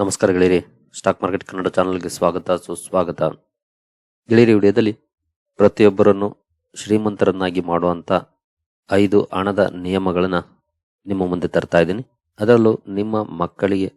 ನಮಸ್ಕಾರ ಗೆಳೆಯರಿ. Stock market Kannada ಚಾನಲ್ಗೆ ಸ್ವಾಗತ, ಸುಸ್ವಾಗತ. ಗೆಳೆಯರಿ ವಿಡಿಯೋದಲ್ಲಿ ಪ್ರತಿಯೊಬ್ಬರನ್ನು ಶ್ರೀಮಂತರನ್ನಾಗಿ ಮಾಡುವಂಥ ಐದು ಹಣದ ನಿಯಮಗಳನ್ನು ನಿಮ್ಮ ಮುಂದೆ ತರ್ತಾ ಇದ್ದೀನಿ. ಅದರಲ್ಲೂ ನಿಮ್ಮ ಮಕ್ಕಳಿಗೆ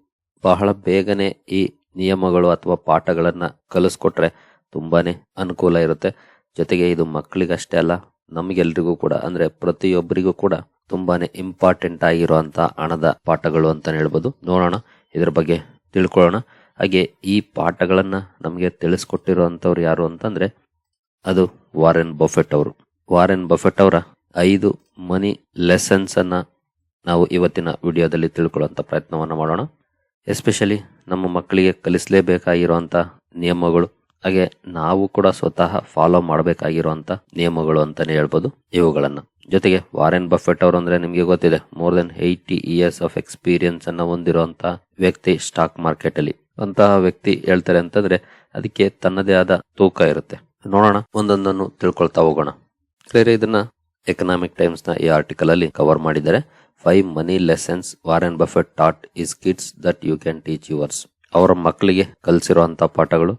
ಬಹಳ ಬೇಗನೆ ಈ ನಿಯಮಗಳು ಅಥವಾ ಪಾಠಗಳನ್ನು ಕಲಿಸ್ಕೊಟ್ರೆ ತುಂಬಾ ಅನುಕೂಲ ಇರುತ್ತೆ. ಜೊತೆಗೆ ಇದು ಮಕ್ಕಳಿಗಷ್ಟೇ ಅಲ್ಲ, ನಮಗೆಲ್ರಿಗೂ ಕೂಡ, ಅಂದರೆ ಪ್ರತಿಯೊಬ್ಬರಿಗೂ ಕೂಡ ತುಂಬಾನೇ ಇಂಪಾರ್ಟೆಂಟ್ ಆಗಿರುವಂಥ ಹಣದ ಪಾಠಗಳು ಅಂತ ಹೇಳ್ಬೋದು. ನೋಡೋಣ, ಇದರ ಬಗ್ಗೆ ತಿಳ್ಕೊಳ್ಳೋಣ. ಹಾಗೆ ಈ ಪಾಠಗಳನ್ನು ನಮಗೆ ತಿಳಿಸ್ಕೊಟ್ಟಿರುವಂಥವ್ರು ಯಾರು ಅಂತಂದರೆ ಅದು ವಾರೆನ್ ಬಫೆಟ್ ಅವರು. ವಾರೆನ್ ಬಫೆಟ್ ಅವರ ಐದು ಮನಿ ಲೆಸನ್ಸನ್ನು ನಾವು ಇವತ್ತಿನ ವಿಡಿಯೋದಲ್ಲಿ ತಿಳ್ಕೊಳ್ಳುವಂಥ ಪ್ರಯತ್ನವನ್ನು ಮಾಡೋಣ. ಎಸ್ಪೆಷಲಿ ನಮ್ಮ ಮಕ್ಕಳಿಗೆ ಕಲಿಸಲೇಬೇಕಾಗಿರುವಂಥ ನಿಯಮಗಳು. ಹಾಗೆ ನಾವು ಕೂಡ ಸ್ವತಃ ಫಾಲೋ ಮಾಡಬೇಕಾಗಿರುವಂಥ ನಿಯಮಗಳು ಅಂತಲೇ ಹೇಳ್ಬೋದು ಇವುಗಳನ್ನ. ಜೊತೆಗೆ ವಾರೆನ್ ಬಫೆಟ್ ಅವರು ಅಂದ್ರೆ ನಿಮಗೆ ಗೊತ್ತಿದೆ more than eighty years of experience ಅನ್ನ ಹೊಂದಿರುವಂತ ವ್ಯಕ್ತಿ ಸ್ಟಾಕ್ ಮಾರ್ಕೆಟ್ ಅಲ್ಲಿ. ಅಂತಹ ವ್ಯಕ್ತಿ ಹೇಳ್ತಾರೆ ಅಂತಂದ್ರೆ ಅದಕ್ಕೆ ತನ್ನದೇ ಆದ ತೂಕ ಇರುತ್ತೆ. ನೋಡೋಣ, ಒಂದೊಂದನ್ನು ತಿಳ್ಕೊಳ್ತಾ ಹೋಗೋಣ. ಬೇರೆ ಇದನ್ನ ಎಕನಾಮಿಕ್ ಟೈಮ್ಸ್ನ ಈ ಆರ್ಟಿಕಲ್ ಅಲ್ಲಿ ಕವರ್ ಮಾಡಿದ್ದಾರೆ. Five money lessons Warren Buffett taught his kids that you can teach yours ಅವರ ಮಕ್ಕಳಿಗೆ ಕಲಿಸಿರುವಂತಹ ಪಾಠಗಳು.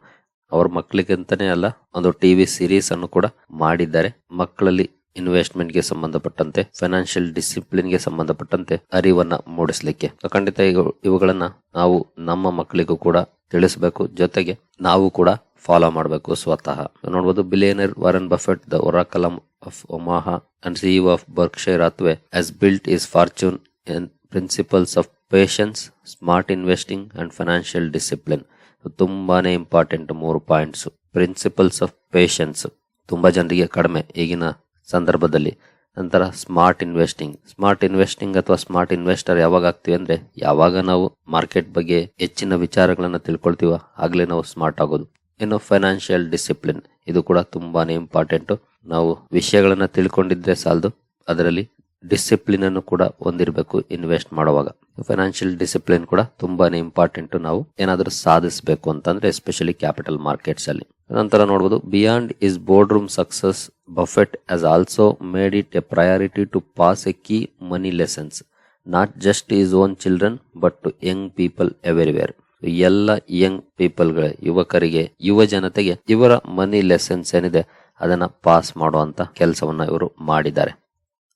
ಅವ್ರ ಮಕ್ಕಳಿಗೆ ಅಂತಾನೆ ಅಲ್ಲ, ಒಂದು ಟಿವಿ ಸೀರೀಸ್ ಅನ್ನು ಕೂಡ ಮಾಡಿದ್ದಾರೆ. ಮಕ್ಕಳಲ್ಲಿ ಇನ್ವೆಸ್ಟ್ಮೆಂಟ್ಗೆ ಸಂಬಂಧಪಟ್ಟಂತೆ ಫೈನಾನ್ಷಿಯಲ್ ಡಿಸಿಪ್ಲಿನ್ಗೆ ಸಂಬಂಧಪಟ್ಟಂತೆ ಅರಿವನ್ನ ಮೂಡಿಸಲಿಕ್ಕೆ. ಖಂಡಿತ ಇವು- ಇವುಗಳನ್ನ ನಾವು ನಮ್ಮ ಮಕ್ಕಳಿಗೂ ಕೂಡ ತಿಳಿಸಬೇಕು. ಜೊತೆಗೆ ನಾವು ಕೂಡ ಫಾಲೋ ಮಾಡಬೇಕು ಸ್ವತಃ. ನೋಡಬಹುದು billionaire Warren Buffett the oracle of Omaha and CEO of Berkshire Hathaway has built his fortune in principles of patience smart investing and financial discipline ತುಂಬಾನೇ ಇಂಪಾರ್ಟೆಂಟ್ ಮೂರು ಪಾಯಿಂಟ್ಸ್ ಪ್ರಿನ್ಸಿಪಲ್ಸ್ ಆಫ್ ಪೇಷನ್ಸ್ ತುಂಬಾ ಜನರಿಗೆ ಕಡಿಮೆ. ಈಗಿನ ಸಂದರ್ಭದಲ್ಲಿ. ನಂತರ ಸ್ಮಾರ್ಟ್ ಇನ್ವೆಸ್ಟಿಂಗ್. ಸ್ಮಾರ್ಟ್ ಇನ್ವೆಸ್ಟಿಂಗ್ ಅಥವಾ smart investor ಯಾವಾಗ ಆಗ್ತೀವಿ ಅಂದರೆ ಯಾವಾಗ ನಾವು ಮಾರ್ಕೆಟ್ ಬಗ್ಗೆ ಹೆಚ್ಚಿನ ವಿಚಾರಗಳನ್ನು ತಿಳ್ಕೊಳ್ತೀವೋ ಆಗಲೇ ನಾವು ಸ್ಮಾರ್ಟ್ ಆಗೋದು. ಇನ್ನು ಫೈನಾನ್ಷಿಯಲ್ ಡಿಸಿಪ್ಲಿನ್. ಇದು ಕೂಡ ತುಂಬಾ ಇಂಪಾರ್ಟೆಂಟು. ನಾವು ವಿಷಯಗಳನ್ನು ತಿಳ್ಕೊಂಡಿದ್ರೆ ಸಾಲದು. ಅದರಲ್ಲಿ ಡಿಸಿಪ್ಲಿನ್ ಅನ್ನು ಕೂಡ ಹೊಂದಿರಬೇಕು ಇನ್ವೆಸ್ಟ್ ಮಾಡುವಾಗ. ಫೈನಾನ್ಷಿಯಲ್ ಡಿಸಿಪ್ಲಿನ್ ಕೂಡ ತುಂಬಾನೇ ಇಂಪಾರ್ಟೆಂಟ್. ನಾವು ಏನಾದರೂ ಸಾಧಿಸಬೇಕು ಅಂತಂದ್ರೆ ಎಸ್ಪೆಷಲಿ ಕ್ಯಾಪಿಟಲ್ ಮಾರ್ಕೆಟ್ಸ್ ಅಲ್ಲಿ ನಂತರ ನೋಡಬಹುದು beyond his board room success Buffett has also made it a priority to pass a key money lessons not just his own children but to young people everywhere. ಎಲ್ಲ young ಪೀಪಲ್ಗಳ ಯುವಕರಿಗೆ, ಯುವ ಜನತೆಗೆ ಇವರ ಮನಿ lessons ಏನಿದೆ, ಅದನ್ನ ಪಾಸ್ ಮಾಡುವಂತ ಕೆಲಸವನ್ನ ಇವರು ಮಾಡಿದ್ದಾರೆ.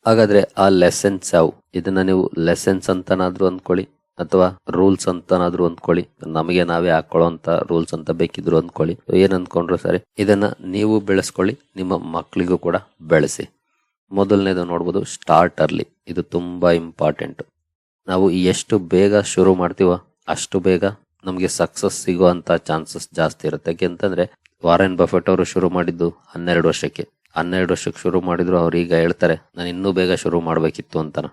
ಹಾಗಾದ್ರೆ ಆ ಲೆಸನ್ಸ್ ಯಾವ ಇದನ್ನ ನೀವು ಲೆಸನ್ಸ್ ಅಂತನಾದ್ರೂ ಅಂದ್ಕೊಳ್ಳಿ. ಅಥವಾ ರೂಲ್ಸ್ ಅಂತನಾದ್ರೂ ಅಂದ್ಕೊಳ್ಳಿ. ನಮಗೆ ನಾವೇ ಹಾಕೊಳ್ಳೋಂತ ರೂಲ್ಸ್ ಅಂತ ಬೇಕಿದ್ರು ಅಂದ್ಕೊಳ್ಳಿ. ಏನ್ ಅಂದ್ಕೊಂಡ್ರು ಸರಿ. ಇದನ್ನ ನೀವು ಬೆಳೆಸ್ಕೊಳ್ಳಿ. ನಿಮ್ಮ ಮಕ್ಕಳಿಗೂ ಕೂಡ ಬೆಳೆಸಿ. ಮೊದಲನೇದು ನೋಡ್ಬೋದು ಸ್ಟಾರ್ಟ್ ಅರ್ಲಿ ಇದು ತುಂಬಾ ಇಂಪಾರ್ಟೆಂಟ್ ನಾವು ಎಷ್ಟು ಬೇಗ ಶುರು ಮಾಡ್ತೀವೋ ಅಷ್ಟು ಬೇಗ ನಮಗೆ ಸಕ್ಸಸ್ ಸಿಗುವಂತ ಚಾನ್ಸಸ್ ಜಾಸ್ತಿ ಇರುತ್ತೆ. ಯಾಕೆಂತಂದ್ರೆ ವಾರೆನ್ ಬಫೆಟ್ ಅವರು ಶುರು ಮಾಡಿದ್ದು ಹನ್ನೆರಡು ವರ್ಷಕ್ಕೆ. ಹನ್ನೆರಡು ವರ್ಷಕ್ಕೆ ಶುರು ಮಾಡಿದ್ರು ಅವ್ರು ಈಗ ಹೇಳ್ತಾರೆ, ನಾನು ಇನ್ನೂ ಬೇಗ ಶುರು ಮಾಡಬೇಕಿತ್ತು ಅಂತನ.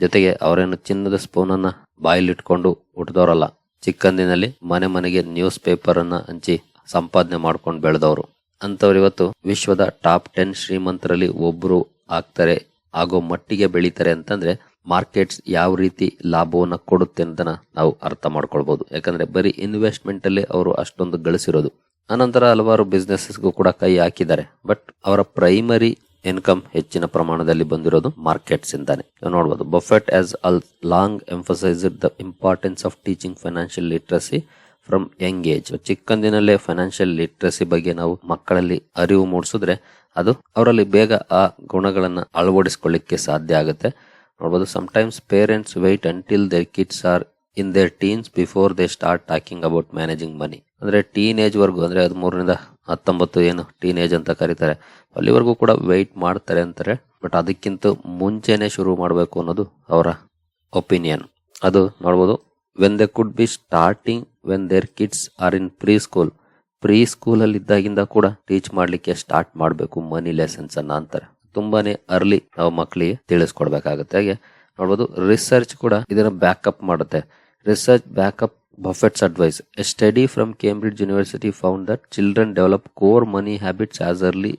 ಜೊತೆಗೆ ಅವರೇನು ಚಿನ್ನದ ಸ್ಪೂನ್ ಅನ್ನ ಬಾಯಿಲಿಟ್ಕೊಂಡು ಹುಟ್ಟಿದವರಲ್ಲ ಚಿಕ್ಕಂದಿನಲ್ಲಿ ಮನೆ ಮನೆಗೆ ನ್ಯೂಸ್ ಪೇಪರ್ ಅನ್ನ ಹಂಚಿ ಸಂಪಾದನೆ ಮಾಡ್ಕೊಂಡು ಬೆಳೆದವರು. ಅಂತವ್ರು ಇವತ್ತು ವಿಶ್ವದ ಟಾಪ್ ಟೆನ್ ಶ್ರೀಮಂತರಲ್ಲಿ ಒಬ್ರು ಆಗ್ತಾರೆ, ಆಗೋ ಮಟ್ಟಿಗೆ ಬೆಳೀತಾರೆ ಅಂತಂದ್ರೆ ಮಾರ್ಕೆಟ್ಸ್ ಯಾವ ರೀತಿ ಲಾಭವನ್ನ ಕೊಡುತ್ತೆ ಅಂತ ನಾವು ಅರ್ಥ ಮಾಡ್ಕೊಳ್ಬಹುದು ಯಾಕಂದ್ರೆ ಬರೀ ಇನ್ವೆಸ್ಟ್ಮೆಂಟ್ ಅಲ್ಲಿ ಅವರು ಅಷ್ಟೊಂದು ಗಳಿಸಿರೋದು. ಅನಂತರ ಹಲವಾರು ಬಿಸ್ನೆಸ್ಗೂ ಕೂಡ ಕೈ ಹಾಕಿದ್ದಾರೆ. ಬಟ್ ಅವರ ಪ್ರೈಮರಿ ಇನ್ಕಮ್ ಹೆಚ್ಚಿನ ಪ್ರಮಾಣದಲ್ಲಿ ಬಂದಿರೋದು ಮಾರ್ಕೆಟ್ಸ್ ಇಂದಾನೆ. ನೋಡಬಹುದು Buffett has along emphasize the importance of teaching financial literacy from young age ಚಿಕ್ಕಂದಿನಲ್ಲೇ financial literacy ಬಗ್ಗೆ ನಾವು ಮಕ್ಕಳಲ್ಲಿ ಅರಿವು ಮೂಡಿಸಿದ್ರೆ ಅದು ಅವರಲ್ಲಿ ಬೇಗ ಆ ಗುಣಗಳನ್ನು ಅಳವಡಿಸಿಕೊಳ್ಳಿಕ್ಕೆ ಸಾಧ್ಯ ಆಗುತ್ತೆ. ನೋಡ್ಬೋದು sometimes parents wait until their kids are in their teens before they start talking about managing money ಅಂದ್ರೆ ಟೀನ್ ಏಜ್ ವರ್ಗು, ಅಂದ್ರೆ ಹದಿಮೂರರಿಂದ ಹತ್ತೊಂಬತ್ತು ಏನು ಟೀನ್ ಏಜ್ ಅಂತ ಕರೀತಾರೆ. ಅಲ್ಲಿವರೆಗೂ ಕೂಡ ವೆಯ್ಟ್ ಮಾಡ್ತಾರೆ ಅಂತಾರೆ. ಬಟ್ ಅದಕ್ಕಿಂತ ಮುಂಚೆನೆ ಶುರು ಮಾಡಬೇಕು ಅನ್ನೋದು ಅವರ ಒಪಿನಿಯನ್ ಅದು ನೋಡ್ಬೋದು when they could be starting when their kids are in preschool pre ಸ್ಕೂಲಲ್ಲಿ ಇದ್ದಾಗಿಂದ ಕೂಡ ಟೀಚ್ ಮಾಡಲಿಕ್ಕೆ ಸ್ಟಾರ್ಟ್ ಮಾಡಬೇಕು ಮನಿ ಲೆಸನ್ಸ್ ಅನ್ನ ಅಂತಾರೆ. ತುಂಬಾನೇ ಅರ್ಲಿ ನಾವು ಮಕ್ಕಳಿಗೆ ತಿಳಿಸ್ಕೊಡ್ಬೇಕಾಗುತ್ತೆ. ಹಾಗೆ ನೋಡ್ಬೋದು ರಿಸರ್ಚ್ ಕೂಡ ಇದನ್ನ ಬ್ಯಾಕಪ್ ಮಾಡುತ್ತೆ. Research backup Buffett's advice A study from Cambridge University found that children develop core money habits as early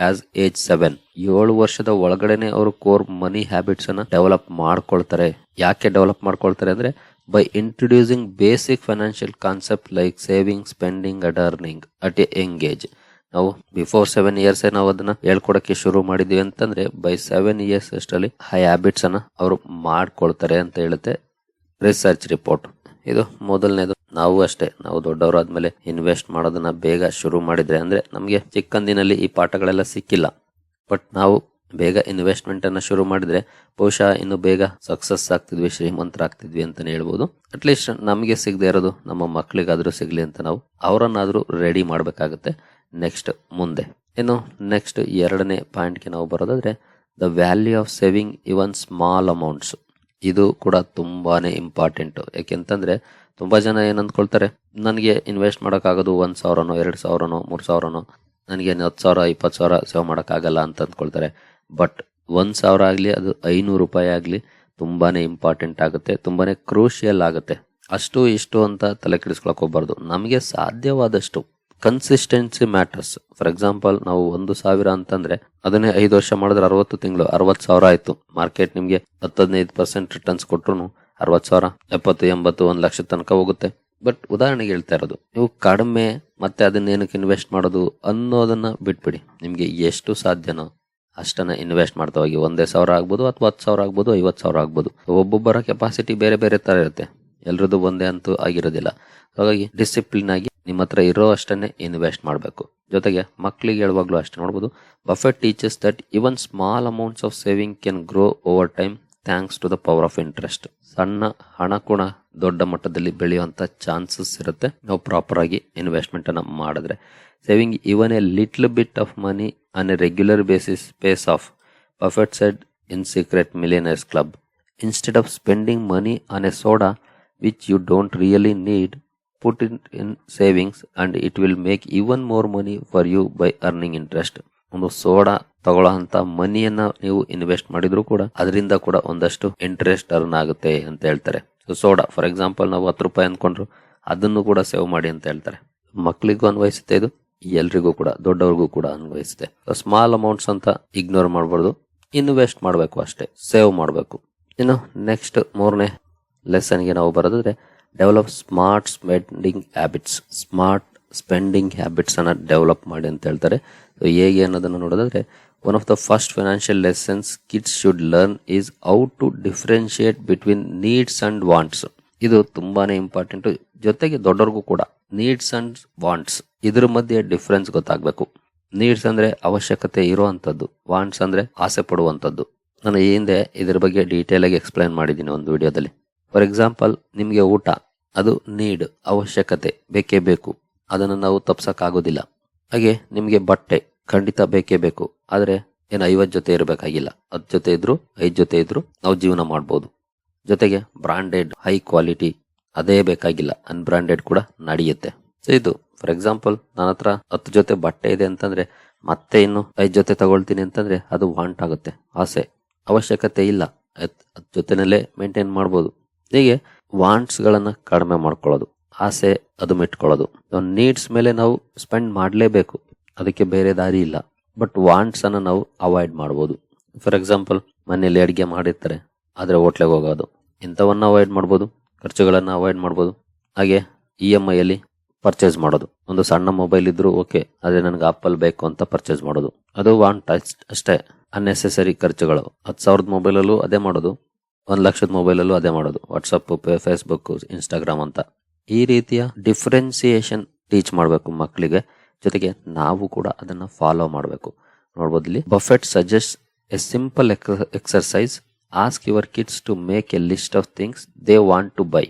as age seven ಏಳು ವರ್ಷದ ಒಳಗಡೆನೆ ಅವರು ಕೋರ್ ಮನಿ ಹ್ಯಾಬಿಟ್ಸ್ ಅನ್ನ ಡೆವಲಪ್ ಮಾಡ್ಕೊಳ್ತಾರೆ. ಯಾಕೆ ಡೆವಲಪ್ ಮಾಡ್ಕೊಳ್ತಾರೆ ಅಂದ್ರೆ by introducing basic financial concept like saving spending and earning at a young age ನಾವು ಬಿಫೋರ್ ಸೆವೆನ್ ಇಯರ್ಸ್ ನಾವು ಅದನ್ನ ಹೇಳ್ಕೊಡಕ್ಕೆ ಶುರು ಮಾಡಿದೀವಿ ಅಂತಂದ್ರೆ ಬೈ ಸೆವೆನ್ ಇಯರ್ಸ್ ಅಷ್ಟರಲ್ಲಿ ಹೈ ಹ್ಯಾಬಿಟ್ಸ್ ಅನ್ನ ಅವರು ಮಾಡ್ಕೊಳ್ತಾರೆ ಅಂತ ಹೇಳುತ್ತೆ ರಿಸರ್ಚ್ ರಿಪೋರ್ಟ್ ಇದು ಮೊದಲನೇದು. ನಾವು ಅಷ್ಟೇ, ನಾವು ದೊಡ್ಡವರು ಆದ್ಮೇಲೆ ಇನ್ವೆಸ್ಟ್ ಮಾಡೋದನ್ನ ಬೇಗ ಶುರು ಮಾಡಿದ್ರೆ ಅಂದ್ರೆ ನಮಗೆ ಚಿಕ್ಕಂದಿನಲ್ಲಿ ಈ ಪಾಠಗಳೆಲ್ಲ ಸಿಕ್ಕಿಲ್ಲ. ಬಟ್ ನಾವು ಬೇಗ ಇನ್ವೆಸ್ಟ್ಮೆಂಟ್ ಅನ್ನ ಶುರು ಮಾಡಿದ್ರೆ ಬಹುಶಃ ಇನ್ನು ಬೇಗ ಸಕ್ಸಸ್ ಆಗ್ತಿದ್ವಿ, ಶ್ರೀಮಂತರಾಗ್ತಿದ್ವಿ ಅಂತಾನೆ ಹೇಳ್ಬೋದು. ಅಟ್ಲೀಸ್ಟ್ ನಮಗೆ ಸಿಗದೆ ಇರೋದು, ನಮ್ಮ ಮಕ್ಕಳಿಗಾದ್ರೂ ಸಿಗ್ಲಿ ಅಂತ ನಾವು ಅವರನ್ನಾದ್ರೂ ರೆಡಿ ಮಾಡಬೇಕಾಗುತ್ತೆ ನೆಕ್ಸ್ಟ್ ಮುಂದೆ. ಇನ್ನು ನೆಕ್ಸ್ಟ್ ಎರಡನೇ ಪಾಯಿಂಟ್ಗೆ ನಾವು ಬರೋದಾದ್ರೆ the value of saving even small amounts ಇದು ಕೂಡ ತುಂಬಾನೇ ಇಂಪಾರ್ಟೆಂಟು ಯಾಕೆಂತಂದ್ರೆ ತುಂಬಾ ಜನ ಏನು ಅಂದ್ಕೊಳ್ತಾರೆ ನನಗೆ ಇನ್ವೆಸ್ಟ್ ಮಾಡೋಕ್ಕಾಗೋದು ಒಂದು ಸಾವಿರನೋ, ಎರಡು ಸಾವಿರನೋ, ಮೂರು ಸಾವಿರನೋ, ನನಗೆ ಹತ್ತು ಸಾವಿರ, ಇಪ್ಪತ್ತು ಸಾವಿರ ಸೇವ್ ಮಾಡೋಕ್ಕಾಗಲ್ಲ ಅಂತ ಅಂದ್ಕೊಳ್ತಾರೆ ಬಟ್ ಒಂದು ಸಾವಿರ ಆಗಲಿ, ಅದು ಐನೂರು ರೂಪಾಯಿ ಆಗಲಿ ತುಂಬಾನೇ ಇಂಪಾರ್ಟೆಂಟ್ ಆಗುತ್ತೆ, ತುಂಬಾನೇ ಕ್ರೂಷಿಯಲ್ ಆಗುತ್ತೆ. ಅಷ್ಟು ಇಷ್ಟು ಅಂತ ತಲೆ ಕೆಡಿಸ್ಕೊಳಕ್ ಹೋಗ್ಬಾರ್ದು. ನಮಗೆ ಸಾಧ್ಯವಾದಷ್ಟು ಕನ್ಸಿಸ್ಟೆನ್ಸಿ ಮ್ಯಾಟರ್ಸ್ ಫಾರ್ ಎಕ್ಸಾಂಪಲ್ ನಾವು ಒಂದು ಸಾವಿರ ಅಂತಂದ್ರೆ ಅದನ್ನೇ ಐದು ವರ್ಷ ಮಾಡಿದ್ರೆ ಅರವತ್ತು ತಿಂಗಳು, ಅರವತ್ತು ಸಾವಿರ ಆಯ್ತು. ಮಾರ್ಕೆಟ್ ನಿಮಗೆ ಹತ್ತದೈದು ಪರ್ಸೆಂಟ್ ರಿಟರ್ನ್ಸ್ ಕೊಟ್ರು ಅರವತ್ತು ಸಾವಿರ, ಎಪ್ಪತ್ತು, ಎಂಬತ್ತು, ಒಂದು ಲಕ್ಷ ತನಕ ಹೋಗುತ್ತೆ. ಬಟ್ ಉದಾಹರಣೆಗೆ ಹೇಳ್ತಾ ಇರೋದು, ನೀವು ಕಡಿಮೆ ಮತ್ತೆ ಅದನ್ನ ಏನಕ್ಕೆ ಇನ್ವೆಸ್ಟ್ ಮಾಡೋದು ಅನ್ನೋದನ್ನ ಬಿಟ್ಬಿಡಿ. ನಿಮ್ಗೆ ಎಷ್ಟು ಸಾಧ್ಯನೋ ಅಷ್ಟನ್ನ ಇನ್ವೆಸ್ಟ್ ಮಾಡ್ತಾ ಹೋಗಿ. ಒಂದೇ ಸಾವಿರ ಆಗ್ಬೋದು ಅಥವಾ ಹತ್ತು ಸಾವಿರ ಆಗ್ಬೋದು, ಐವತ್ತು ಸಾವಿರ ಆಗ್ಬೋದು. ಒಬ್ಬೊಬ್ಬರ ಕೆಪಾಸಿಟಿ ಬೇರೆ ಬೇರೆ ತರ ಇರುತ್ತೆ. ಎಲ್ರದ್ದು ಒಂದೇ ಅಂತೂ ಆಗಿರೋದಿಲ್ಲ. ಹಾಗಾಗಿ ಡಿಸಿಪ್ಲಿನ್ ಆಗಿ ನಿಮ್ಮ ಹತ್ರ ಇರೋ ಅಷ್ಟನ್ನೇ ಇನ್ವೆಸ್ಟ್ ಮಾಡಬೇಕು. ಜೊತೆಗೆ ಮಕ್ಕಳಿಗೆ ಹೇಳುವಾಗಲೂ ಅಷ್ಟೇ ನೋಡ್ಬೋದು Buffett teachers that even small amounts of saving can grow over time thanks to the power of interest ಸಣ್ಣ ಹಣ ಕೂಡ ದೊಡ್ಡ ಮಟ್ಟದಲ್ಲಿ ಬೆಳೆಯುವಂತ ಚಾನ್ಸಸ್ ಇರುತ್ತೆ. ನಾವು ಪ್ರಾಪರ್ ಆಗಿ ಇನ್ವೆಸ್ಟ್ಮೆಂಟ್ ಅನ್ನ ಮಾಡಿದ್ರೆ. Saving even a little bit of money on a regular basis pays off Buffett said in Secret Millionaires Club instead of spending money on a soda which you don't really need, put it in savings and it will make even more money for you by earning interest. ಒಂದು soda ತಗೊಳ್ಳೋ ಅಂತ ಮನಿಯನ್ನ ನೀವು invest ಮಾಡಿದ್ರು ಕೂಡ ಅದರಿಂದ ಕೂಡ ಒಂದಷ್ಟು interest earn ಆಗುತ್ತೆ ಅಂತ ಹೇಳ್ತಾರೆ. ಸೋಡಾ ಫಾರ್ ಎಕ್ಸಾಂಪಲ್ ನಾವು ಹತ್ತು ರೂಪಾಯಿ ಅನ್ಕೊಂಡ್ರು ಅದನ್ನು ಕೂಡ ಸೇವ್ ಮಾಡಿ ಅಂತ ಹೇಳ್ತಾರೆ. ಮಕ್ಕಳಿಗೂ ಅನ್ವಯಿಸುತ್ತೆ ಇದು ಎಲ್ರಿಗೂ ಕೂಡ ದೊಡ್ಡವ್ರಿಗೂ ಕೂಡ ಅನ್ವಯಿಸುತ್ತೆ. ಸ್ಮಾಲ್ ಅಮೌಂಟ್ಸ್ ಅಂತ ಇಗ್ನೋರ್ ಮಾಡಬಾರ್ದು ಇನ್ವೆಸ್ಟ್ ಮಾಡಬೇಕು ಅಷ್ಟೇ ಸೇವ್ ಮಾಡಬೇಕು. ಇನ್ನು ನೆಕ್ಸ್ಟ್ ಮೂರನೇ ಲೆಸನ್ಗೆ ನಾವು ಬರೋದಾದ್ರೆ develop smart spending habits smart spending ಹ್ಯಾಬಿಟ್ಸನ್ನು develop ಮಾಡಿ ಅಂತ ಹೇಳ್ತಾರೆ. ಸೊ ಹೇಗೆ ಅನ್ನೋದನ್ನು ನೋಡೋದಾದ್ರೆ one of the first financial lessons kids should learn is how to differentiate between needs and wants ಇದು ತುಂಬಾ ಇಂಪಾರ್ಟೆಂಟ್ ಜೊತೆಗೆ ದೊಡ್ಡವ್ರಿಗೂ ಕೂಡ ನೀಡ್ಸ್ ಅಂಡ್ ವಾಂಟ್ಸ್ ಇದ್ರ ಮಧ್ಯೆ ಡಿಫ್ರೆನ್ಸ್ ಗೊತ್ತಾಗಬೇಕು. ನೀಡ್ಸ್ ಅಂದ್ರೆ ಅವಶ್ಯಕತೆ ಇರುವಂತದ್ದು ವಾಂಟ್ಸ್ ಅಂದ್ರೆ ಆಸೆ ಪಡುವಂಥದ್ದು. ನಾನು ಈ ಹಿಂದೆ ಇದ್ರ ಬಗ್ಗೆ ಡೀಟೇಲ್ ಆಗಿ ಎಕ್ಸ್ಪ್ಲೈನ್ ಮಾಡಿದ್ದೀನಿ ಒಂದು ವಿಡಿಯೋದಲ್ಲಿ ಫಾರ್ ಎಕ್ಸಾಂಪಲ್ ನಿಮಗೆ ಊಟ, ಅದು ನೀಡ್ ಅವಶ್ಯಕತೆ, ಬೇಕೇ ಬೇಕು. ಅದನ್ನು ನಾವು ತಪ್ಪಿಸೋಕ್ಕಾಗೋದಿಲ್ಲ ಹಾಗೆ ನಿಮಗೆ ಬಟ್ಟೆ, ಖಂಡಿತ ಬೇಕೇ ಬೇಕು. ಆದರೆ ಏನು ಐವತ್ತು ಜೊತೆ ಇರಬೇಕಾಗಿಲ್ಲ. ಹತ್ತು ಜೊತೆ ಇದ್ರು, ಐದು ಜೊತೆ ಇದ್ರು ನಾವು ಜೀವನ ಮಾಡ್ಬೋದು. ಜೊತೆಗೆ ಬ್ರಾಂಡೆಡ್ ಹೈ ಕ್ವಾಲಿಟಿ ಅದೇ ಬೇಕಾಗಿಲ್ಲ. ಅನ್ಬ್ರಾಂಡೆಡ್ ಕೂಡ ನಡೆಯುತ್ತೆ. ಸೊ ಇದು ಫಾರ್ ಎಕ್ಸಾಂಪಲ್ ನನ್ನ ಹತ್ರ ಹತ್ತು ಜೊತೆ ಬಟ್ಟೆ ಇದೆ ಅಂತಂದ್ರೆ, ಮತ್ತೆ ಇನ್ನು ಐದು ಜೊತೆ ತಗೊಳ್ತೀನಿ ಅಂತಂದ್ರೆ ಅದು ವಾಂಟ್ ಆಗುತ್ತೆ. ಆಸೆ. ಅವಶ್ಯಕತೆ ಇಲ್ಲ. ಹತ್ತು ಜೊತೆನಲ್ಲೇ ಮೇಂಟೈನ್ ಮಾಡ್ಬೋದು. ಹೀಗೆ ವಾಂಟ್ಸ್ಗಳನ್ನ ಕಡಿಮೆ ಮಾಡ್ಕೊಳ್ಳೋದು, ಆಸೆ ಅದು ಮೆಟ್ಕೊಳ್ಳೋದು. ನೀಡ್ಸ್ ಮೇಲೆ ನಾವು ಸ್ಪೆಂಡ್ ಮಾಡಲೇಬೇಕು. ಅದಕ್ಕೆ ಬೇರೆ ದಾರಿ ಇಲ್ಲ. ಬಟ್ ವಾಂಟ್ಸನ್ನು ನಾವು ಅವಾಯ್ಡ್ ಮಾಡ್ಬೋದು. ಫಾರ್ ಎಕ್ಸಾಂಪಲ್ ಮನೆಯಲ್ಲಿ ಅಡುಗೆ ಮಾಡಿರ್ತಾರೆ, ಆದರೆ ಹೋಟ್ಲೆಗೆ ಹೋಗೋದು. ಇಂಥವನ್ನು ಅವಾಯ್ಡ್ ಮಾಡ್ಬೋದು, ಖರ್ಚುಗಳನ್ನು ಅವಾಯ್ಡ್ ಮಾಡ್ಬೋದು. ಹಾಗೆ ಇ ಎಂ ಐಯಲ್ಲಿ ಪರ್ಚೇಸ್ ಮಾಡೋದು. ಒಂದು ಸಣ್ಣ ಮೊಬೈಲ್ ಇದ್ದರೂ ಓಕೆ ಆದರೆ ನನಗೆ ಆಪಲ್ ಬೇಕು ಅಂತ ಪರ್ಚೇಸ್ ಮಾಡೋದು. ಅದು ವಾಂಟ್ ಅಷ್ಟೇ ಅನ್ನೆಸೆಸರಿ ಖರ್ಚುಗಳು. ಹತ್ತು ಸಾವಿರದ ಮೊಬೈಲಲ್ಲೂ ಅದೇ ಮಾಡೋದು. ಒಂದ್ ಲಕ್ಷದ ಮೊಬೈಲಲ್ಲೂ ಅದೇ ಮಾಡೋದು. ವಾಟ್ಸಪ್ ಫೇಸ್ಬುಕ್ ಇನ್ಸ್ಟಾಗ್ರಾಮ್ ಅಂತ. ಈ ರೀತಿಯ ಡಿಫ್ರೆನ್ಸಿಯೇಷನ್ ಟೀಚ್ ಮಾಡಬೇಕು ಮಕ್ಕಳಿಗೆ ಜೊತೆಗೆ ನಾವು ಕೂಡ ಅದನ್ನ ಫಾಲೋ ಮಾಡಬೇಕು. ನೋಡ್ಬೋದು ಇಲ್ಲಿ. Buffett suggest a simple exercise ask your kids to make a list of things they want to buy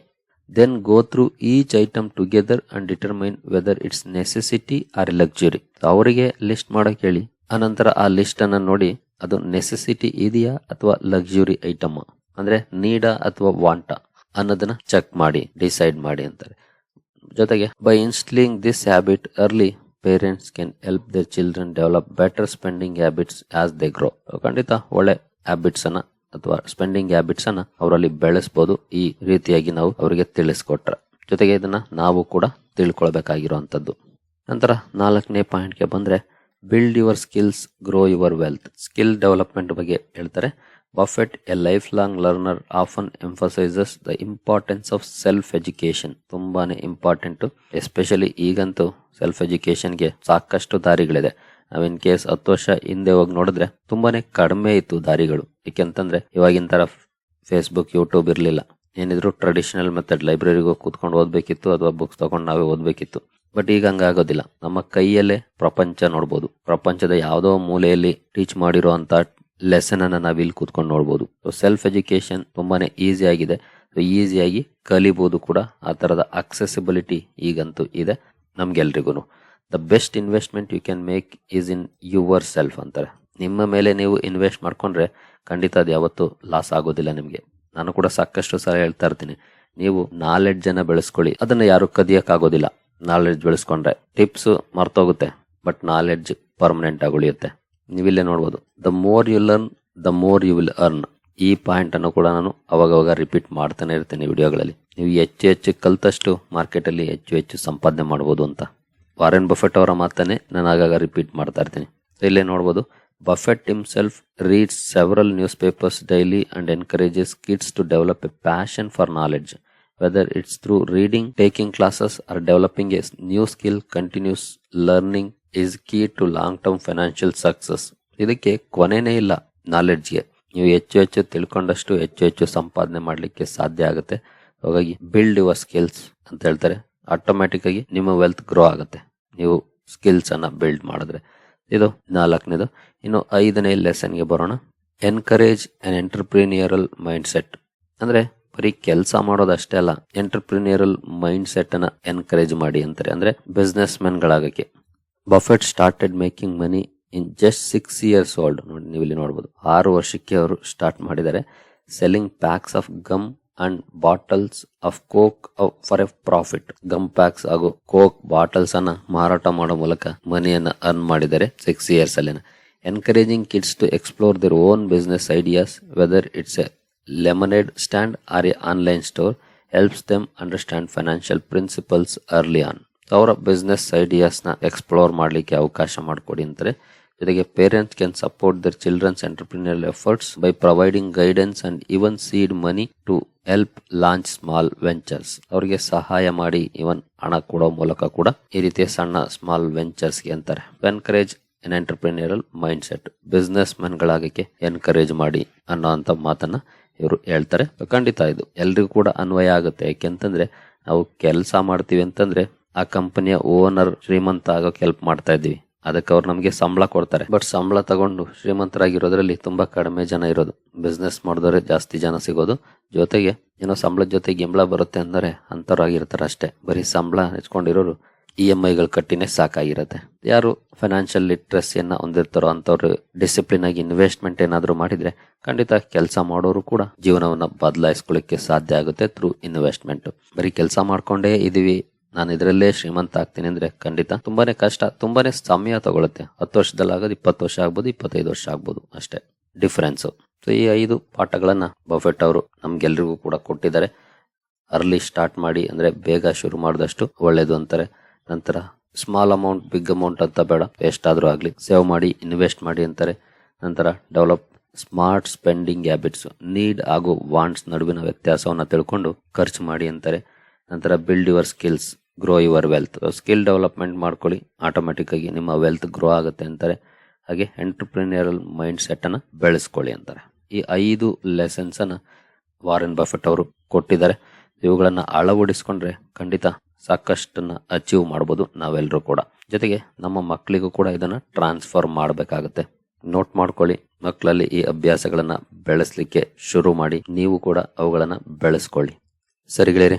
then go through each item together and determine whether it's necessity or luxury ಅವರಿಗೆ list ಮಾಡೋಕೆ ಹೇಳಿ. ಆನಂತರ ಆ list ಅನ್ನ ನೋಡಿ, ಅದು necessity ಇದೆಯಾ ಅಥವಾ ಲಕ್ಸುರಿ ಐಟಮ್ ಅಂದ್ರೆ ನೀಡ ಅಥವಾ ವಾಂಟ ಅನ್ನೋದನ್ನ ಚೆಕ್ ಮಾಡಿ ಡಿಸೈಡ್ ಮಾಡಿ ಅಂತಾರೆ. ಜೊತೆಗೆ by instilling this habit early parents can help the children develop better spending habits as they grow ಖಂಡಿತ ಒಳ್ಳೆ ಹ್ಯಾಬಿಟ್ಸ್ ಅನ್ನ ಅಥವಾ ಸ್ಪೆಂಡಿಂಗ್ ಹ್ಯಾಬಿಟ್ಸ್ ಅನ್ನ ಅವರಲ್ಲಿ ಬೆಳೆಸಬಹುದು ಈ ರೀತಿಯಾಗಿ ನಾವು ಅವರಿಗೆ ತಿಳಿಸ್ಕೊಟ್ರೆ. ಜೊತೆಗೆ ಇದನ್ನ ನಾವು ಕೂಡ ತಿಳ್ಕೊಳ್ಬೇಕಾಗಿರುವಂತದ್ದು ನಂತರ ನಾಲ್ಕನೇ ಪಾಯಿಂಟ್ಗೆ ಬಂದ್ರೆ build your skills grow your wealth skill development ಬಗ್ಗೆ ಹೇಳ್ತಾರೆ. Buffett a lifelong learner often emphasizes the importance of self education ತುಂಬಾನೇ ಇಂಪಾರ್ಟೆಂಟ್ ಎಸ್ಪೆಷಲಿ ಈಗಂತೂ ಸೆಲ್ಫ್ ಎಜುಕೇಶನ್ಗೆ ಸಾಕಷ್ಟು ದಾರಿಗಳಿದೆ. ನಾವ್ ಇನ್ ಕೇಸ್ ಹತ್ತು ವರ್ಷ ಹಿಂದೆ ಹೋಗಿ ನೋಡಿದ್ರೆ ತುಂಬಾನೇ ಕಡಿಮೆ ಇತ್ತು ದಾರಿಗಳು. ಏಕೆಂತಂದ್ರೆ, ಇವಾಗಿನ ತರ ಫೇಸ್ಬುಕ್ ಯೂಟ್ಯೂಬ್ ಇರಲಿಲ್ಲ. ಏನಿದ್ರು ಟ್ರೆಡಿಷನಲ್ ಮೆಥಡ್ ಲೈಬ್ರರಿಗೂ ಕೂತ್ಕೊಂಡು ಓದಬೇಕಿತ್ತು, ಅಥವಾ ಬುಕ್ಸ್ ತಗೊಂಡು ನಾವೇ ಓದಬೇಕಿತ್ತು. ಬಟ್ ಈಗ ಹಂಗಾಗೋದಿಲ್ಲ. ನಮ್ಮ ಕೈಯಲ್ಲೇ ಪ್ರಪಂಚ ನೋಡ್ಬೋದು. ಪ್ರಪಂಚದ ಯಾವುದೋ ಮೂಲೆಯಲ್ಲಿ ಟೀಚ್ ಮಾಡಿರೋ ಲೆಸನ್ ಅನ್ನ ನಾವು ಇಲ್ಲಿ ಕೂತ್ಕೊಂಡು ನೋಡ್ಬೋದು. ಸೊ ಸೆಲ್ಫ್ ಎಜುಕೇಶನ್ ತುಂಬಾನೇ ಈಸಿ ಆಗಿದೆ. ಸೊ ಈಸಿಯಾಗಿ ಕಲಿಬಹುದು ಕೂಡ. ಆ ತರದ ಅಕ್ಸೆಸಿಬಿಲಿಟಿ ಈಗಂತೂ ಇದೆ ನಮ್ಗೆಲ್ರಿಗೂ the best investment you can make is in yourself ಅಂತಾರೆ. ನಿಮ್ಮ ಮೇಲೆ ನೀವು ಇನ್ವೆಸ್ಟ್ ಮಾಡ್ಕೊಂಡ್ರೆ ಖಂಡಿತ ಅದು ಯಾವತ್ತೂ ಲಾಸ್ ಆಗೋದಿಲ್ಲ ನಿಮಗೆ. ನಾನು ಕೂಡ ಸಾಕಷ್ಟು ಸಲ ಹೇಳ್ತಾ ಇರ್ತೀನಿ. ನೀವು ನಾಲೆಡ್ಜ್ ಅನ್ನ ಬೆಳೆಸ್ಕೊಳ್ಳಿ. ಅದನ್ನ ಯಾರು ಕದಿಯಕ್ಕಾಗೋದಿಲ್ಲ. ನಾಲೆಡ್ಜ್ ಬೆಳೆಸ್ಕೊಂಡ್ರೆ. ಟಿಪ್ಸ್ ಮರ್ತೋಗುತ್ತೆ ಬಟ್ ನಾಲೆಡ್ಜ್ ಪರ್ಮನೆಂಟ್ ಆಗಿ ಉಳಿಯುತ್ತೆ. ನೀವಿಲ್ಲೇ ನೋಡ್ಬೋದು. The more you learn the more you will earn ಈ ಪಾಯಿಂಟ್ ಅನ್ನು ಕೂಡ ನಾನು ಅವಾಗವಾಗ ರಿಪೀಟ್ ಮಾಡ್ತಾನೆ ಇರ್ತೇನೆ ವಿಡಿಯೋಗಳಲ್ಲಿ. ನೀವು ಹೆಚ್ಚು ಹೆಚ್ಚು ಕಲ್ತಷ್ಟು ಮಾರ್ಕೆಟಲ್ಲಿ ಹೆಚ್ಚು ಹೆಚ್ಚು ಸಂಪಾದನೆ ಮಾಡ್ಬೋದು ಅಂತ. ವಾರೆನ್ ಬಫೆಟ್ ಅವರ ಮಾತನ್ನೇ ನಾನು ಆಗಾಗ ರಿಪೀಟ್ ಮಾಡ್ತಾ ಇರ್ತೀನಿ. ಇಲ್ಲೇ ನೋಡ್ಬೋದು. Buffett himself reads several newspapers daily and encourages kids to develop a passion for knowledge whether it's through reading taking classes or developing a new skill continuous learning is key to long term financial success ಇದಕ್ಕೆ ಕೊನೆನೇ ಇಲ್ಲ ನಾಲೆಡ್ಜ್ಗೆ ನೀವು ಹೆಚ್ಚು ಹೆಚ್ಚು ತಿಳ್ಕೊಂಡಷ್ಟು ಹೆಚ್ಚು ಹೆಚ್ಚು ಸಂಪಾದನೆ ಮಾಡಲಿಕ್ಕೆ ಸಾಧ್ಯ ಆಗುತ್ತೆ. ಹಾಗಾಗಿ ಬಿಲ್ಡ್ ಯುವರ್ ಸ್ಕಿಲ್ಸ್ ಅಂತ ಹೇಳ್ತಾರೆ. ಆಟೋಮ್ಯಾಟಿಕ್ ಆಗಿ ನಿಮ್ಮ ವೆಲ್ತ್ ಗ್ರೋ ಆಗುತ್ತೆ. ನೀವು ಸ್ಕಿಲ್ಸ್ ಅನ್ನ ಬಿಲ್ಡ್ ಮಾಡಿದ್ರೆ. ಇದು ನಾಲ್ಕನೇದು. ಇನ್ನು ಐದನೇ ಲೆಸನ್ಗೆ ಬರೋಣ. Encourage an entrepreneurial mindset ಅಂದ್ರೆ ಬರೀ ಕೆಲಸ ಮಾಡೋದಷ್ಟೇ ಅಲ್ಲ ಎಂಟರ್ಪ್ರಿನಿಯರಲ್ ಮೈಂಡ್ ಸೆಟ್ ಅನ್ನ ಎನ್ಕರೇಜ್ ಮಾಡಿ ಅಂತಾರೆ. ಅಂದ್ರೆ business ಗಳಾಗಕ್ಕೆ. Buffett started making money in just six years old ನೋಡಿ ನೀವು ಇಲ್ಲಿ ನೋಡಬಹುದು ಆರು ವರ್ಷಕ್ಕೆ ಅವರು ಸ್ಟಾರ್ಟ್ ಮಾಡಿದ್ದಾರೆ. Selling packs of gum and bottles of Coke for a profit gum packs ಹಾಗೂ ಕೋಕ್ ಬಾಟಲ್ಸ್ ಅನ್ನ ಮಾರಾಟ ಮಾಡೋ ಮೂಲಕ ಮನಿಯನ್ನ ಅರ್ನ್ ಮಾಡಿದ್ದಾರೆ ಸಿಕ್ಸ್ ಇಯರ್ಸ್ ಅಲ್ಲಿನ. Encouraging kids to explore their own business ideas whether it's a lemonade stand or a online store helps them understand financial principles early on ಅವರ business ಐಡಿಯಾಸ್ನ ಎಕ್ಸ್ಪ್ಲೋರ್ ಮಾಡಲಿಕ್ಕೆ ಅವಕಾಶ ಮಾಡಿಕೊಡಿ ಅಂತಾರೆ. ಜೊತೆಗೆ parents can support their children's entrepreneurial efforts by providing guidance and even seed money to help launch small ventures ಅವರಿಗೆ ಸಹಾಯ ಮಾಡಿ ಇವನ್ ಹಣ ಕೊಡೋ ಮೂಲಕ ಕೂಡ ಈ ರೀತಿಯ ಸಣ್ಣ ಸ್ಮಾಲ್ ವೆಂಚರ್ಸ್ಗೆ ಅಂತಾರೆ. Encourage an entrepreneurial mindset business ಮೆನ್ಗಳಾಗಕ್ಕೆ encourage ಮಾಡಿ ಅನ್ನೋ ಅಂತ ಮಾತನ್ನ ಇವರು ಹೇಳ್ತಾರೆ. ಖಂಡಿತ ಇದು ಎಲ್ರಿಗೂ ಕೂಡ ಅನ್ವಯ ಆಗುತ್ತೆ. ಯಾಕೆಂತಂದ್ರೆ ನಾವು ಕೆಲಸ ಮಾಡ್ತೀವಿ ಅಂತಂದ್ರೆ ಆ ಕಂಪನಿಯ ಓನರ್ ಶ್ರೀಮಂತ ಆಗೋಕೆ ಹೆಲ್ಪ್ ಮಾಡ್ತಾ ಇದ್ದೀವಿ. ಅದಕ್ಕೆ ಅವ್ರು ನಮಗೆ ಸಂಬಳ ಕೊಡ್ತಾರೆ. ಬಟ್ ಸಂಬಳ ತಗೊಂಡು ಶ್ರೀಮಂತರಾಗಿರೋದ್ರಲ್ಲಿ ತುಂಬಾ ಕಡಿಮೆ ಜನ ಇರೋದು. ಬಿಸ್ನೆಸ್ ಮಾಡಿದವರೆ ಜಾಸ್ತಿ ಜನ ಸಿಗೋದು. ಜೊತೆಗೆ ಏನೋ ಸಂಬಳದ ಜೊತೆಗೆ ಗಿಂಬಳ ಬರುತ್ತೆ ಅಂದರೆ ಅಂತವ್ರಾಗಿರ್ತಾರೆ ಅಷ್ಟೇ. ಬರೀ ಸಂಬಳ ಹೆಚ್ಕೊಂಡಿರೋರು ಇ ಎಂ ಐಗಳು ಕಟ್ಟಿನೇ ಸಾಕಾಗಿರುತ್ತೆ. ಯಾರು ಫೈನಾನ್ಷಿಯಲ್ ಲಿಟ್ರಸಿಯನ್ನ ಹೊಂದಿರ್ತಾರೋ ಅಂಥವ್ರು ಡಿಸಿಪ್ಲಿನ್ ಆಗಿ ಇನ್ವೆಸ್ಟ್ಮೆಂಟ್ ಏನಾದರೂ ಮಾಡಿದ್ರೆ ಖಂಡಿತ ಕೆಲಸ ಮಾಡೋರು ಕೂಡ ಜೀವನವನ್ನು ಬದಲಾಯಿಸ್ಕೊಳ್ಳಿಕ್ಕೆ ಸಾಧ್ಯ ಆಗುತ್ತೆ ಥ್ರೂ ಇನ್ವೆಸ್ಟ್ಮೆಂಟ್ ಬರೀ ಕೆಲಸ ಮಾಡ್ಕೊಂಡೇ ಇದೀವಿ. ನಾನು ಇದರಲ್ಲೇ ಶ್ರೀಮಂತ ಆಗ್ತೀನಿ ಅಂದ್ರೆ ಖಂಡಿತ. ತುಂಬಾನೇ ಕಷ್ಟ, ತುಂಬಾನೇ ಸಮಯ ತಗೊಳುತ್ತೆ. ಹತ್ತು ವರ್ಷದಲ್ಲಿ ಆಗೋದು, ಇಪ್ಪತ್ತು ವರ್ಷ ಆಗ್ಬೋದು, ಇಪ್ಪತ್ತೈದು ವರ್ಷ ಆಗ್ಬೋದು ಅಷ್ಟೇ. ಡಿಫ್ರೆನ್ಸ್ ಸೊ ಈ ಐದು ಪಾಠಗಳನ್ನ ಬಫೆಟ್ ಅವರು ನಮ್ಗೆಲ್ರಿಗೂ ಕೂಡ ಕೊಟ್ಟಿದ್ದಾರೆ. ಅರ್ಲಿ ಸ್ಟಾರ್ಟ್ ಮಾಡಿ ಅಂದ್ರೆ ಬೇಗ ಶುರು ಮಾಡಿದಷ್ಟು ಒಳ್ಳೇದು ಅಂತಾರೆ. ನಂತರ ಸ್ಮಾಲ್ ಅಮೌಂಟ್ ಬಿಗ್ ಅಮೌಂಟ್ ಅಂತ ಬೇಡ. ಎಷ್ಟಾದರೂ ಆಗ್ಲಿ. ಸೇವ್ ಮಾಡಿ ಇನ್ವೆಸ್ಟ್ ಮಾಡಿ ಅಂತಾರೆ. ನಂತರ develop smart spending habits need ಹಾಗೂ ವಾಂಟ್ಸ್ ನಡುವಿನ ವ್ಯತ್ಯಾಸವನ್ನು ತಿಳ್ಕೊಂಡು ಖರ್ಚು ಮಾಡಿ ಅಂತಾರೆ. ನಂತರ build your skills grow your wealth skill development ಮಾಡ್ಕೊಳ್ಳಿ. ಆಟೋಮೆಟಿಕ್ಕಾಗಿ ನಿಮ್ಮ ವೆಲ್ತ್ ಗ್ರೋ ಆಗುತ್ತೆ ಅಂತಾರೆ. ಹಾಗೆ ಎಂಟರ್ಪ್ರಿನಿಯರಲ್ ಮೈಂಡ್ ಸೆಟ್ಟನ್ನು ಬೆಳೆಸ್ಕೊಳ್ಳಿ ಅಂತಾರೆ. ಈ ಐದು ಲೆಸನ್ಸನ್ನು ವಾರೆನ್ ಬಫೆಟ್ ಅವರು ಕೊಟ್ಟಿದ್ದಾರೆ. ಇವುಗಳನ್ನು ಅಳವಡಿಸ್ಕೊಂಡ್ರೆ ಖಂಡಿತ ಸಾಕಷ್ಟನ್ನು ಅಚೀವ್ ಮಾಡ್ಬೋದು ನಾವೆಲ್ಲರೂ ಕೂಡ. ಜೊತೆಗೆ ನಮ್ಮ ಮಕ್ಕಳಿಗೂ ಕೂಡ ಇದನ್ನು ಟ್ರಾನ್ಸ್ಫರ್ ಮಾಡಬೇಕಾಗುತ್ತೆ. ನೋಟ್ ಮಾಡ್ಕೊಳ್ಳಿ. ಮಕ್ಕಳಲ್ಲಿ ಈ ಅಭ್ಯಾಸಗಳನ್ನು ಬೆಳೆಸಲಿಕ್ಕೆ ಶುರು ಮಾಡಿ. ನೀವು ಕೂಡ ಅವುಗಳನ್ನು ಬೆಳೆಸ್ಕೊಳ್ಳಿ. ಸರಿಗಳೇರಿ